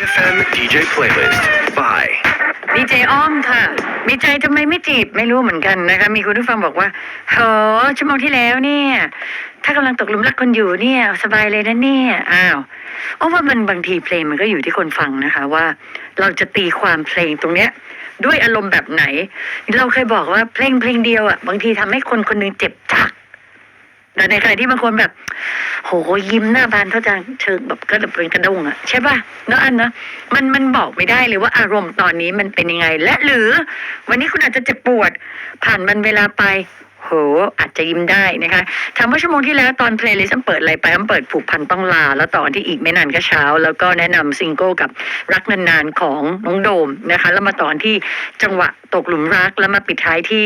FM DJ Playlist by ดีเจอ้อมค่ะ มีใจทำไมไม่จีบไม่รู้เหมือนกันนะคะ มีคุณผู้ฟังบอกว่าโหชั่วโมงที่แล้วเนี่ย ถ้ากำลังตกหลุมรักคนอยู่เนี่ย สบายเลยนะเนี่ยอ้าวอ้อมว่ามันบางทีเพลงมันก็อยู่ที่คนฟังนะคะว่า เราจะตีความเพลงตรงเนี้ย ด้วยอารมณ์แบบไหน เราเคยบอกว่าเพลงเพลงเดียวอะบางทีทำให้คนคนหนึงเจ็บ แต่ในขณะที่บางคนแบบ โหยิ้มหน้าบานเท่าจางเชิงแบบก็แบบเป็นกระดงอะใช่ป่ะเนอะอันเนอะมันมันบอกไม่ได้เลยว่าอารมณ์ตอนนี้มันเป็นยังไง และหรือวันนี้คุณอาจจะเจ็บปวด ผ่านมันเวลาไปโหอาจจะยิ้มได้นะคะถามว่าชั่วโมงที่แล้วตอนเพลย์ลิสต์เปิดอะไรไปอ้ำเปิดผูกพันต้องลา แล้วตอนที่อีกไม่นานก็เช้า แล้วก็แนะนำซิงเกิลกับรักนานๆของน้องโดมนะคะ แล้วมาตอนที่จังหวะตกหลุมรักแล้วมาปิดท้ายที่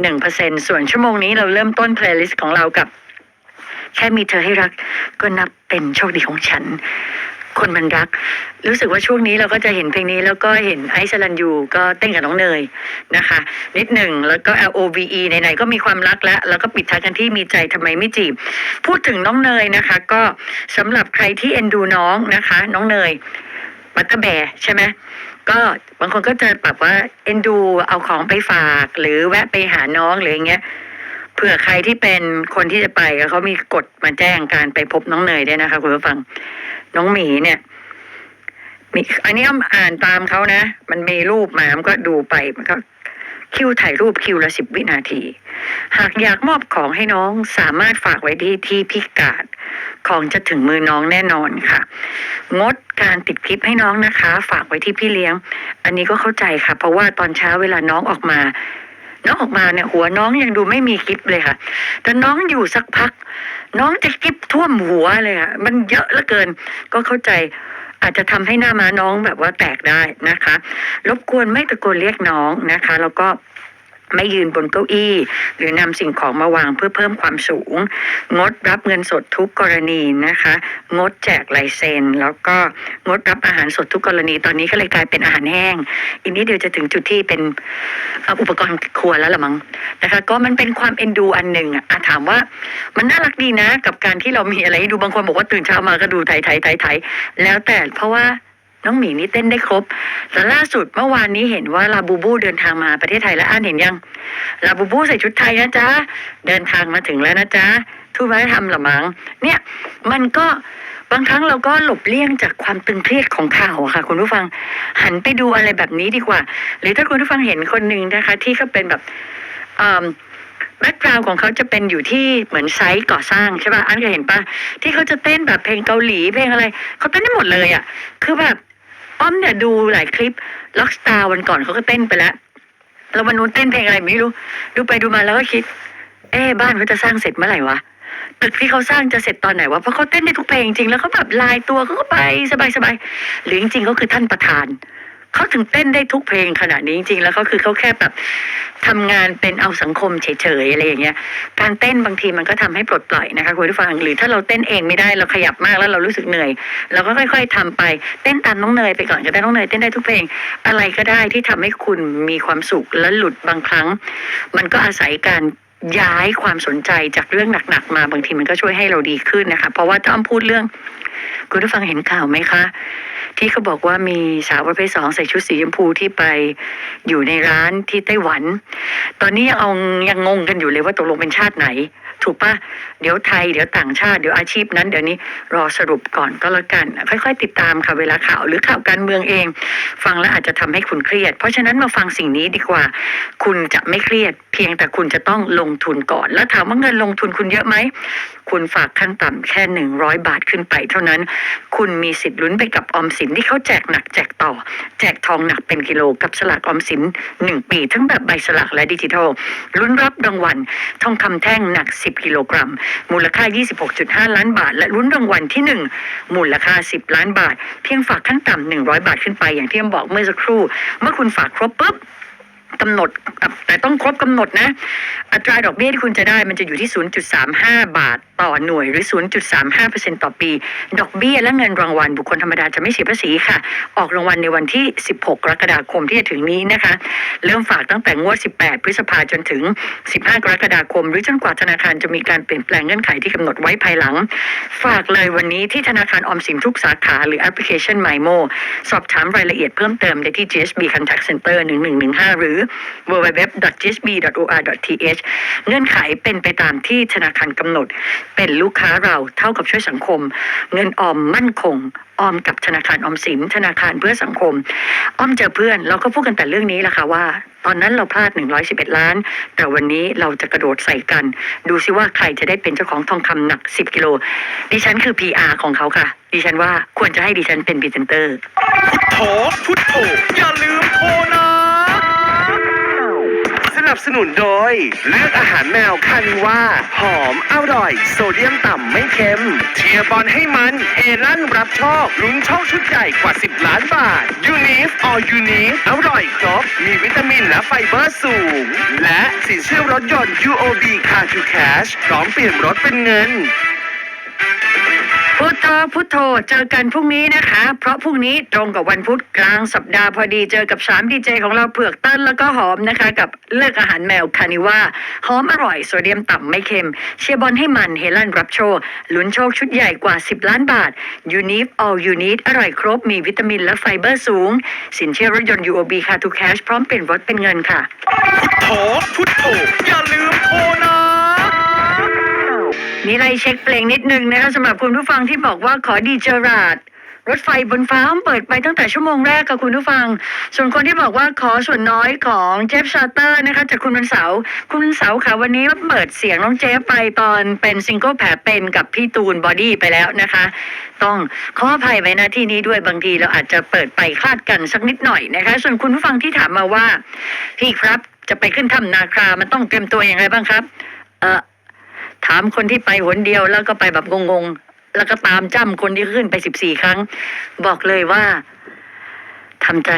หนึ่งเปอร์เซ็นส่วนชั่วโมงนี้เราเริ่มต้นเพลย์ลิสต์ของเรากับ แค่มีเธอให้รักก็นับเป็นโชคดีของฉัน คนมันรัก รู้สึกว่าช่วงนี้เราก็จะเห็นเพลงนี้ แล้วก็เห็นไอซ์ลันยูก็เต้นกับน้องเนยนะคะ นิดหนึ่งแล้วก็ L O V E ไหนๆก็มีความรักแล้ว แล้วก็ปิดท้ายกันที่มีใจทำไมไม่จีบ พูดถึงน้องเนยนะคะ ก็สำหรับใครที่เอ็นดูน้องนะคะ น้องเนยบัตเตอร์แบร์ใช่ไหมก็บางคนก็จะแบบว่าเอ็นดูเอาของไปฝาก หรือแวะไปหาน้องหรืออย่างเงี้ย เผื่อใครที่เป็นคนที่จะไปเขามีกฎมาแจ้งการไปพบน้องเนยด้วยนะคะคุณผู้ฟัง น้องหมีเนี่ยมีอันนี้อ่านตามเขานะ มันมีรูปมามันก็ดูไปมันก็คิวถ่ายรูปคิวละสิบวินาที หากอยากมอบของให้น้องสามารถฝากไว้ที่ที่พิกาดของจะถึงมือน้องแน่นอนค่ะ งดการติดคลิปให้น้องนะคะ ฝากไว้ที่พี่เลี้ยง อันนี้ก็เข้าใจค่ะ เพราะว่าตอนเช้าเวลาน้องออกมา น้องออกมาเนี่ยหัวน้องยังดูไม่มีกิบเลยค่ะ แต่น้องอยู่สักพัก น้องจะกิบท่วมหัวเลยค่ะมันเยอะเหลือเกิน ก็เข้าใจอาจจะทำให้หน้าม้าน้องแบบว่าแตกได้นะคะ รบกวนไม่ตะโกนเรียกน้องนะคะ แล้วก็ ไม่ยืนบนเก้าอี้ หรือนำสิ่งของมาวางเพื่อเพิ่มความสูง งดรับเงินสดทุกกรณีนะคะ งดแจกลายเซ็นแล้วก็งดรับอาหารสดทุกกรณีตอนนี้ก็เลยกลายเป็นอาหารแห้งอีกนิดเดียวจะถึงจุดที่เป็นเอาอุปกรณ์ครัวแล้วละมั้งนะคะ ก็มันเป็นความเอ็นดูอันหนึ่งอะอะถามว่ามันน่ารักดีนะ กับการที่เรามีอะไรให้ดูบางคนบอกว่าตื่นเช้ามาก็ดูไทยไทยไทยไทยแล้วแต่เพราะว่า น้องหมีนี่เต้นได้ครบแต่ล่าสุดเมื่อวานนี้เห็นว่าลาบูบูเดินทางมาประเทศไทยแล้วอ่านเห็นยังลาบูบูใส่ชุดไทยนะจ๊ะเดินทางมาถึงแล้วนะจ๊ะทูตวัฒนธรรมละมังเนี่ยมันก็บางครั้งเราก็หลบเลี่ยงจากความตึงเครียดของข่าวค่ะ คุณผู้ฟังหันไปดูอะไรแบบนี้ดีกว่า หรือถ้าคุณผู้ฟังเห็นคนหนึ่งนะคะ ที่เขาเป็นแบบแบ็กกราวของเขาจะเป็นอยู่ที่เหมือนไซต์ก่อสร้างใช่ป่ะอันเคยเห็นป่ะที่เขาจะเต้นแบบเพลงเกาหลีเพลงอะไรเขาเต้นได้หมดเลยอะ คือแบบ อ้อมเนี่ยดูหลายคลิปล็อกสตาร์วันก่อนเขาก็เต้นไปแล้วแล้ววันนู้นเต้นเพลงอะไรไม่รู้ ดูไปดูมาแล้วก็คิด เอ๊บ้านเขาจะสร้างเสร็จเมื่อไหร่วะตึกที่เขาสร้างจะเสร็จตอนไหนวะเพราะเขาเต้นได้ทุกเพลงจริงแล้วเขาแบบลายตัวเขาก็ไปสบายๆหรือจริงๆเขาคือท่านประธาน เขาถึงเต้นได้ทุกเพลงขนาดนี้จริงๆแล้วเขาคือเขาแค่แบบทำงานเป็นเอาสังคมเฉยๆอะไรอย่างเงี้ย การเต้นบางทีมันก็ทำให้ปลดปล่อยนะคะคุณผู้ฟังหรือถ้าเราเต้นเองไม่ได้เราขยับมากแล้วเรารู้สึกเหนื่อยเราก็ค่อย ๆทำไปเต้นตามน้องเนยไปก่อนก็ได้น้องเนยเต้นได้ทุกเพลงอะไรก็ได้ที่ทำให้คุณมีความสุขและหลุดบางครั้ง มันก็อาศัยการย้ายความสนใจจากเรื่องหนักๆมาบางทีมันก็ช่วยให้เราดีขึ้นนะคะ เพราะว่าถ้าอ้อมพูดเรื่อง คุณผู้ฟังเห็นข่าวไหมคะ ที่เขาบอกว่ามีสาวประเภทสองใส่ชุดสีชมพูที่ไปอยู่ในร้านที่ไต้หวัน ตอนนี้ยังเอายังงงกันอยู่เลยว่าตกลงเป็นชาติไหน ถูกปะเดี๋ยวไทยเดี๋ยวต่างชาติเดี๋ยวอาชีพนั้นเดี๋ยวนี้รอสรุปก่อนก็แล้วกัน ค่อยๆ ติดตามค่ะเวลาข่าวหรือข่าวการเมืองเอง ฟังแล้วอาจจะทำให้คุณเครียด เพราะฉะนั้นมาฟังสิ่งนี้ดีกว่า คุณจะไม่เครียด พียงแต่คุณจะต้องลงทุนก่อน แล้วถามว่าเงินลงทุนคุณเยอะไหม คุณฝากขั้นต่ำแค่หนึ่งร้อยบาทขึ้นไป เท่านั้น คุณมีสิทธิ์ลุ้นไปกับออมสินที่เขาแจกหนักแจกต่อ แจกทองหนักเป็นกิโลกับสลากออมสินหนึ่งปี ทั้งแบบใบสลากและดิจิทัลลุ้นรับรางวัลทองคำแท่งหนัก10กิโลกรัม มูลค่า26.5ล้านบาท และลุ้นรางวัลที่1มูลค่า10ล้านบาท เพียงฝากขั้นต่ำ100บาทขึ้นไปอย่างที่ผมบอกเมื่อสักครู่ เมื่อคุณฝากครบปุ๊บ กำหนดแต่ต้องครบกำหนดนะ อัตราดอกเบี้ยที่คุณจะได้มันจะอยู่ที่ 0.35 บาทต่อหน่วยหรือ 0.35%ต่อปี ดอกเบี้ยและเงินรางวัลบุคคลธรรมดาจะไม่เสียภาษีค่ะ ออกรางวัลในวันที่ 16 กรกฎาคมที่จะถึงนี้นะคะ เริ่มฝากตั้งแต่งวด 18 พฤษภาจนถึง 15 กรกฎาคม หรือจนกว่าธนาคารจะมีการเปลี่ยนแปลงเงื่อนไขที่กำหนดไว้ภายหลัง ฝากเลยวันนี้ที่ธนาคารออมสินทุกสาขาหรือแอปพลิเคชัน MyMo สอบถามรายละเอียดเพิ่มเติมได้ที่ GSB Contact Center 1115 หรือ www.gsb.or.th เงื่อนไขเป็นไปตามที่ธนาคารกำหนด เป็นลูกค้าเราเท่ากับช่วยสังคม เงินออมมั่นคงออมกับธนาคารออมสินธนาคารเพื่อสังคมอ้อมเจอเพื่อนเราก็พูดกันแต่เรื่องนี้แหละค่ะว่า ตอนนั้นเราพลาด 111 ล้าน แต่วันนี้เราจะกระโดดใส่กัน ดูซิว่าใครจะได้เป็นเจ้าของทองคำหนัก 10 กิโล ดิฉันคือ PR ของเขาค่ะ ดิฉันว่าควรจะให้ดิฉันเป็นพรีเซนเตอร์พุทโธพุทโธอย่าลืมโทรนะ บสนุนโดย เลือกอาหารแมวคานิว่าหอมอร่อย โซเดียมต่ำไม่เค็ม เชียร์บอลให้มันเฮลั่นรับโชคลุ้นโชคชุดใหญ่กว่า 10 ล้านบาทยูนิฟออยูนิฟอร่อยครบ มีวิตามินและไฟเบอร์สูง และสินเชื่อรถยนต์ UOB Car to Cash พร้อมเปลี่ยนรถเป็นเงิน พุทโธพุทโธเจอกันพรุ่งนี้นะคะ เพราะพรุ่งนี้ตรงกับวันพุธกลางสัปดาห์พอดีเจอกับสามดีเจของเราเผือกเต้นแล้วก็หอมนะคะ กับเลือกอาหารแมวคานิว่าหอมอร่อยโซเดียมต่ำไม่เค็ม เชียร์บอลให้มันเฮลันรับโชคลุ้นโชคชุดใหญ่กว่า 10 ล้านบาทยูนิฟ all you need อร่อยครบมีวิตามินและไฟเบอร์สูง สินเชื่อรถยนต์ UOB Car to Cash พร้อมเปลี่ยนรถเป็นเงินค่ะ พุทโธพุทโธอย่าลืมโทรนะ นี่ไล่เช็คเพลงนิดนึงนะคะสำหรับคุณผู้ฟังที่บอกว่าขอดีเจอราดรถไฟบนฟ้าเปิดไปตั้งแต่ชั่วโมงแรกกับคุณผู้ฟัง ส่วนคนที่บอกว่าขอส่วนน้อยของเจฟชาร์เตอร์นะคะจากคุณวันเสาร์คุณวันเสาร์ค่ะวันนี้เปิดเสียงน้องเจฟไปตอนเป็นซิงเกิลแผลเป็นกับพี่ตูนบอดี้ไปแล้วนะคะ ต้องขออภัยไว้นะที่นี้ด้วยบางทีเราอาจจะเปิดไปคลาดกันสักนิดหน่อยนะคะ ส่วนคุณผู้ฟังที่ถามมาว่า พี่ครับจะไปขึ้นถ้ำนาครามันต้องเตรียมตัวอย่างไรบ้างครับ เออ ถามคนที่ไปหนเดียวแล้วก็ไปแบบงงๆ แล้วก็ตามจ้ำคนที่ขึ้นไปสิบสี่ครั้ง บอกเลยว่าทำใจ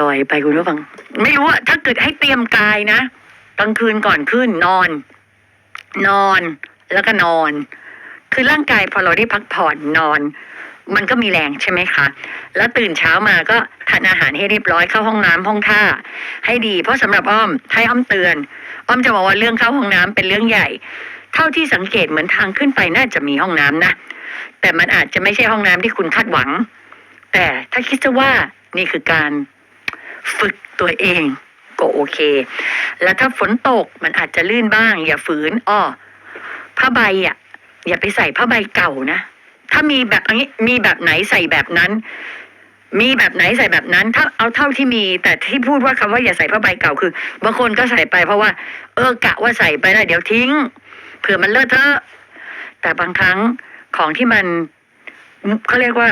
ลอยๆ ไปคุณผู้ฟัง ไม่รู้อะถ้าเกิดให้เตรียมกายนะกลางคืนก่อนขึ้นนอน นอนแล้วก็นอน คือร่างกายพอเราได้พักผ่อนนอน มันก็มีแรงใช่ไหมคะ แล้วตื่นเช้ามาก็ทานอาหารให้เรียบร้อยเข้าห้องน้ำห้องท่า ให้ดี เพราะสำหรับอ้อมให้อ้อมเตือน อ้อมจะบอกว่าเรื่องเข้าห้องน้ำเป็นเรื่องใหญ่ เท่าที่สังเกตเหมือนทางขึ้นไปน่าจะมีห้องน้ำนะ แต่มันอาจจะไม่ใช่ห้องน้ำที่คุณคาดหวัง แต่ถ้าคิดซะว่านี่คือการฝึกตัวเองก็โอเค แล้วถ้าฝนตกมันอาจจะลื่นบ้าง อย่าฝืนอ้อผ้าใบอะ อย่าไปใส่ผ้าใบเก่านะ ถ้ามีแบบนี้มีแบบไหนใส่แบบนั้น มีแบบไหนใส่แบบนั้น ถ้าเอาเท่าที่มี แต่ที่พูดว่าคำว่าอย่าใส่ผ้าใบเก่าคือ บางคนก็ใส่ไปเพราะว่า เออกะว่าใส่ไปแล้วเดี๋ยวทิ้ง เผื่อมันเลอะเทอะแต่บางครั้งของที่มันเขาเรียกว่า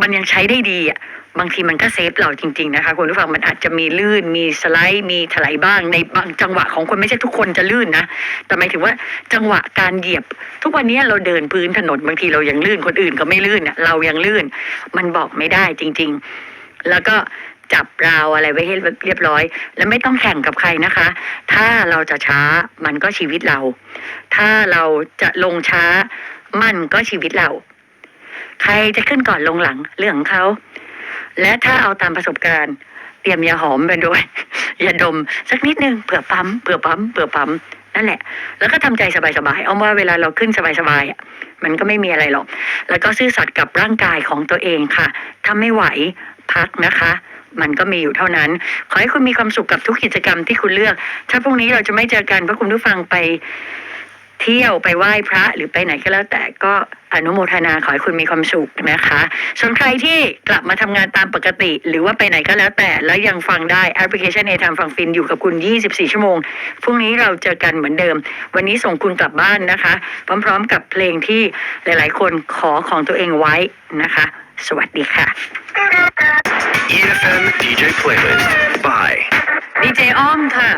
มันยังใช้ได้ดีอะบางทีมันก็เซฟเราจริง ๆ นะคะคุณผู้ฟังมันอาจจะมีลื่นมีสไลด์มีถลายบ้างในบางจังหวะของคนไม่ใช่ทุกคนจะลื่นนะแต่หมายถึงว่าจังหวะการเหยียบ ทุกวันนี้เราเดินพื้นถนนบางทีเรายังลื่นคนอื่นก็ไม่ลื่นอะเรายังลื่น มันบอกไม่ได้จริง ๆ แล้วก็ จับราวอะไรไว้ให้เรียบร้อย แล้วไม่ต้องแข่งกับใครนะคะ ถ้าเราจะช้ามันก็ชีวิตเรา ถ้าเราจะลงช้า มันก็ชีวิตเรา ใครจะขึ้นก่อนลงหลังเรื่องของเขา และถ้าเอาตามประสบการณ์ เตรียมยาหอมไปด้วยยาดมสักนิดนึงเผื่อปั๊มเผื่อปั๊มเผื่อปั๊มนั่นแหละ แล้วก็ทำใจสบายๆเอาว่าเวลาเราขึ้นสบายๆอะมันก็ไม่มีอะไรหรอก แล้วก็ซื่อสัตย์กับร่างกายของตัวเองค่ะ ถ้าไม่ไหวพักนะคะ มันก็มีอยู่เท่านั้น ขอให้คุณมีความสุขกับทุกกิจกรรมที่คุณเลือก ถ้าพรุ่งนี้เราจะไม่เจอกันเพราะคุณผู้ฟังไปเที่ยวไปไหว้พระหรือไปไหนก็แล้วแต่ก็อนุโมทนาขอให้คุณมีความสุขนะคะส่วนใครที่กลับมาทำงานตามปกติ หรือว่าไปไหนก็แล้วแต่ แล้วยังฟังได้แอปพลิเคชันเอทามฟังฟินอยู่กับคุณ 24 ชั่วโมง พรุ่งนี้เราเจอกันเหมือนเดิม วันนี้ส่งคุณกลับบ้านนะคะ พร้อมๆกับเพลงที่หลายๆ คนขอของตัวเองไว้นะคะ สวัสดีค่ะ EFM DJ Playlist by ดีเจอ้อมค่ะ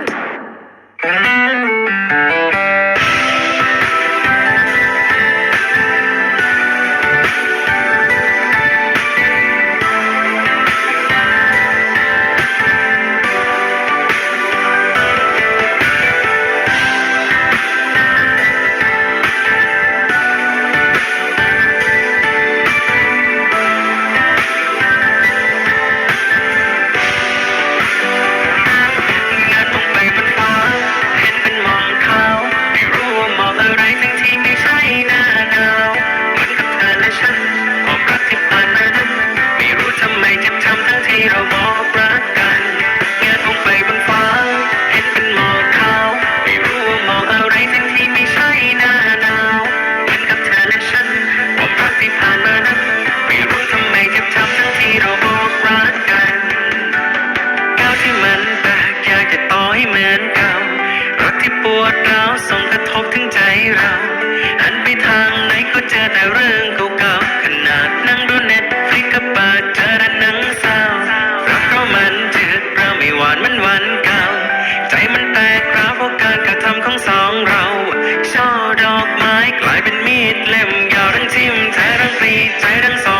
ที่มันแปลกอยากจะต่อให้เหมือนเก่ารักที่ปวดร้าวส่งกระทบถึงใจเราหันไปทางไหนก็เจอแต่เรื่องเก่าๆขนาดนั่งดูเน็ตฟลิกกับปิดเจอแต่หนังเศร้ารักเพราะมันจืดเราไม่หวานมันหวานเก่า ใจมันแตกราวเพราะการกระทำของสองเราช่อดอกไม้กลายเป็นมีดเล่มยาวทั้งทิ่มแทงทั้งปรีใจทั้งสอง